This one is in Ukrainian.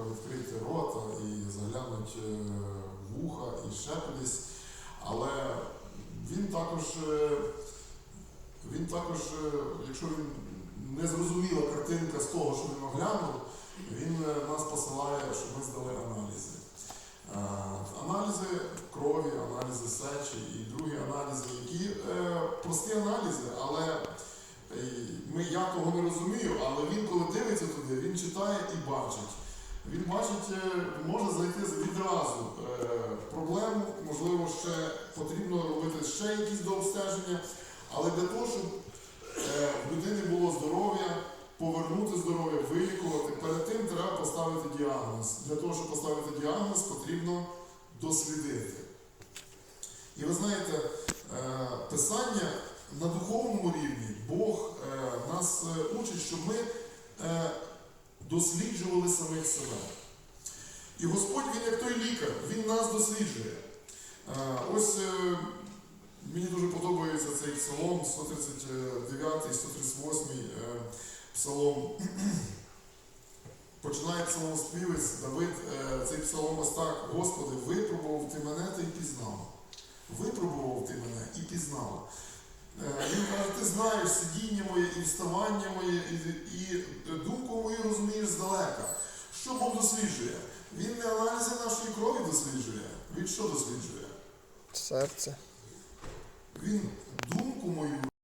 привідкрити рота і заглянути е, вуха і ще кудись. Але він також, е, він також, е, якщо він не зрозуміла картинка з того, що він оглянув, він нас посилає, щоб ми здали аналізи. Аналізи крові, аналізи сечі і другі аналізи, які прості аналізи, але ми я того не розумію, але він, коли дивиться туди, він читає і бачить. Він бачить, е, може знайти відразу е, проблему, можливо, ще потрібно робити ще якісь дообстеження, але для того, щоб е, в людини було здоров'я, повернути здоров'я, вилікувати, перед тим треба поставити діагноз. Для того, щоб поставити діагноз, потрібно дослідити. І ви знаєте, писання на духовному рівні Бог нас учить, щоб ми досліджували самих себе. І Господь, Він як той лікар, Він нас досліджує. Е, Ось е, мені дуже подобається цей псалом, 139, 138 е, псалом. Починає псалмоспівець Давид е, цей псалом ось так. Господи, випробував ти мене та й пізнав. Випробував ти мене і пізнав. Е, Він каже, ти знаєш сидіння моє і вставання моє, і, і думку мою розумієш здалека. Що Бог досліджує? Він не аналізи нашої крові досліджує. Він що досліджує? Серце. Він думку мою